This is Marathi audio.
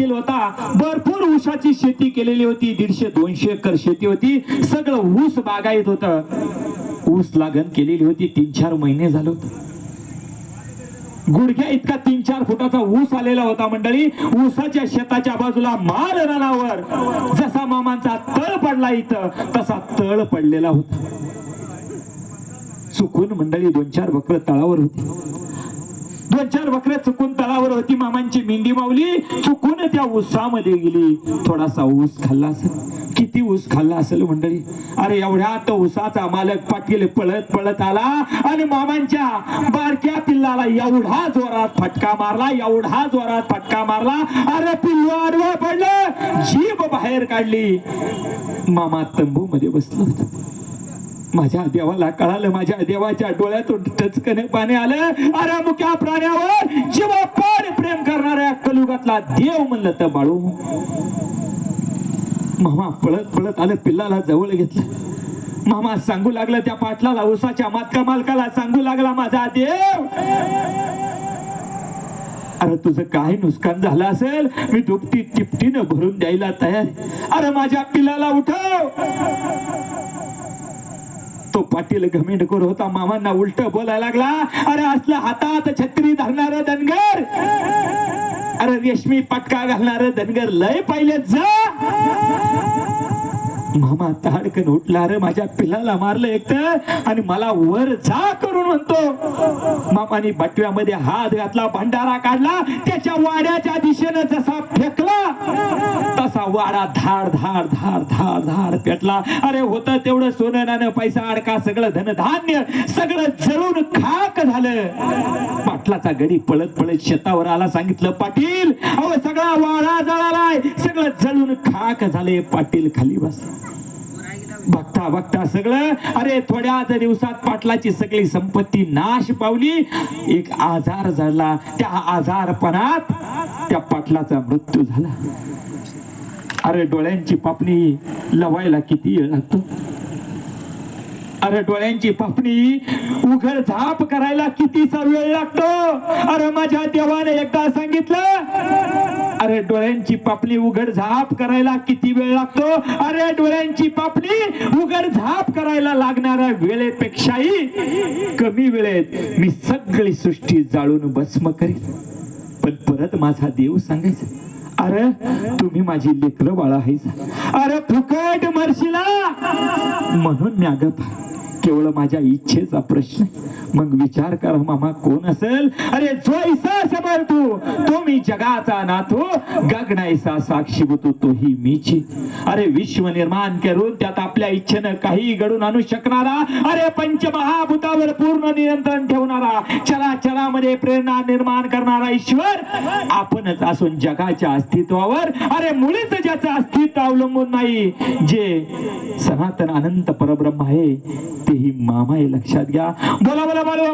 पाटील होता. भरपूर ऊसाची शेती केलेली होती. दीडशे दोनशे एकर शेती होती. सगळं ऊस बागायत होत. ऊस लागण केलेली होती. तीन चार महिने झालं गुडघ्या इतका तीन चार फुटाचा ऊस आलेला होता मंडळी. ऊसाच्या शेताच्या बाजूला माल रानावर जसा मामांचा तळ पडला इथं तसा तळ पडलेला होता. चुकून मंडळी दोन चार बकर तळावर होती. दोन चार वक्र चुकून तळावर होती मामांची मेंढी मावली. चुकून त्या ऊसामध्ये गेली. थोडासा ऊस खाल्ला असेल. किती ऊस खाल्ला असेल मंडळी? अरे एवढ्या तो ऊसाचा मालक पाटील पळत पळत आला आणि मामांच्या बारक्या पिल्लाला एवढा जोरात फटका मारला एवढा जोरात फटका मारला. अरे पिल्लू आडवं पडलं. जीभ बाहेर काढली. मामा तंबू मध्ये बसलो होतं. माझ्या देवाला कळालं माझ्या देवाच्या डोळ्यातून टचकने पाणी आलं. अरे मुक्या प्राण्यावर जीवापाड प्रेम करणाऱ्या कलयुगातला देव म्हणलं तर बाळू. मामा पळत पळत आलं पिल्लाला जवळ घेतलं. मामा सांगू लागलं त्या पाटलाला उसाच्या मातका मालकाला सांगू लागला माझा देव. अरे तुझं काय नुकसान झालं असेल? मी दुपटी तिपटीनं भरून द्यायला तयार अरे माझ्या पिल्लाला उठव. तो पाटील घमेंडखोर होता. मामांना उलट बोलायला लागला. अरे असलं हातात छत्री धरणार धनगर. अरे रेशमी पटका घालणार धनगर लय पाहिलेत जा. मामा ताडकन उठला अरे माझ्या पिल्लाला मारलं एक तर आणि मला वर जा करून म्हणतो. मामानी बटव्यामध्ये हात घातला भंडारा काढला त्याच्या वाड्याच्या दिशेनं जसा फेकला तसा वाडा धाड धाड धाड धाड धाड पेटला. अरे होतं तेवढं सोनं नाणं पैसा अडका सगळं धनधान्य सगळं जळून खाक झालं. पाटलाचा गडी पळत पळत शेतावर आला सांगितलं पाटील अहो सगळा वाडा जळालाय सगळं जळून खाक झाले पाटील खाली बसला. बघता बघता सगळं. अरे थोड्याच दिवसात पाटलाची सगळी संपत्ती नाश पावली. एक आजार झाला. त्या आजारपणात त्या पाटलाचा मृत्यू झाला. अरे डोळ्यांची पापणी लवायला किती वेळ लागतो. अरे डोळ्यांची पापणी उघड झाप करायला कितीचा वेळ लागतो? अरे माझ्या देवाने एकदा सांगितलं अरे डोळ्यांची पापणी उघड झाप करायला किती वेळ लागतो? अरे डोळ्यांची पापणी उघड झाप करायला लागणाऱ्या वेळेपेक्षाही कमी वेळेत मी सगळी सृष्टी जाळून भस्म करीन. पण परत माझा देव सांगायचा अरे तुम्ही माझी लेकरं बाळा आहेस. अरे फुकट मरशीला म्हणून मी केवळ माझ्या इच्छेचा प्रश्न मग विचार कर मामा कोण असेल? अरे जो ऐसा समर तू तो मी जगाचा नाथू गगनाईसा साक्षी होतो तोही मीची. अरे विश्व निर्माण करून त्यात आपल्या इच्छेनं काही घडून आणू शकणारा अरे पंचमहाभूतावर पूर्ण नियंत्रण ठेवणारा चला चलामध्ये प्रेरणा निर्माण करणारा ईश्वर आपणच असून जगाच्या अस्तित्वावर. अरे मुळीच ज्याचं अस्तित्व अवलंबून नाही जे सनातन अनंत परब्रह्म आहे तेही मामा हे लक्षात घ्या. बोला बोला बोला